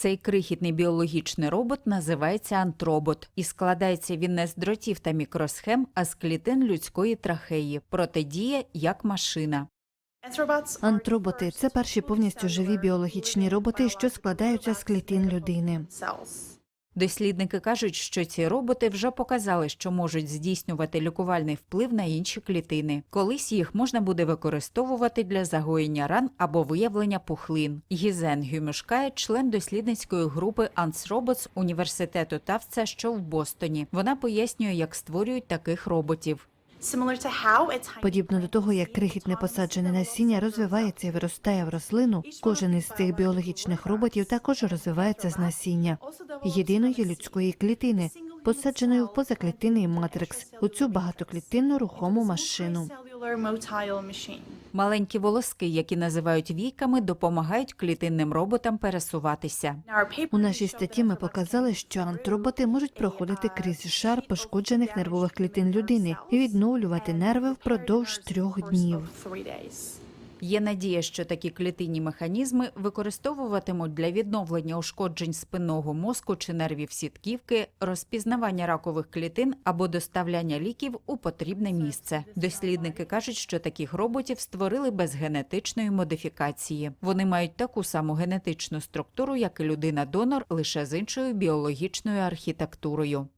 Цей крихітний біологічний робот називається антробот, і складається він не з дротів та мікросхем, а з клітин людської трахеї, проте діє як машина. Антроботи це перші повністю живі біологічні роботи, що складаються з клітин людини. Дослідники кажуть, що ці роботи вже показали, що можуть здійснювати лікувальний вплив на інші клітини. Колись їх можна буде використовувати для загоєння ран або виявлення пухлин. Гізен Гюмюшкає, член дослідницької групи Ants Robots університету Тавца, що в Бостоні. Вона пояснює, як створюють таких роботів. Подібно до того, як крихітне посаджене насіння розвивається і виростає в рослину, кожен із цих біологічних роботів також розвивається з насіння. Єдиної людської клітини, посадженої в позаклітинний матрикс у цю багатоклітинну рухому машину. Маленькі волоски, які називають війками, допомагають клітинним роботам пересуватися. У нашій статті ми показали, що антроботи можуть проходити крізь шар пошкоджених нервових клітин людини і відновлювати нерви впродовж трьох днів. Є надія, що такі клітинні механізми використовуватимуть для відновлення ушкоджень спинного мозку чи нервів сітківки, розпізнавання ракових клітин або доставляння ліків у потрібне місце. Дослідники кажуть, що таких роботів створили без генетичної модифікації. Вони мають таку саму генетичну структуру, як і людина-донор, лише з іншою біологічною архітектурою.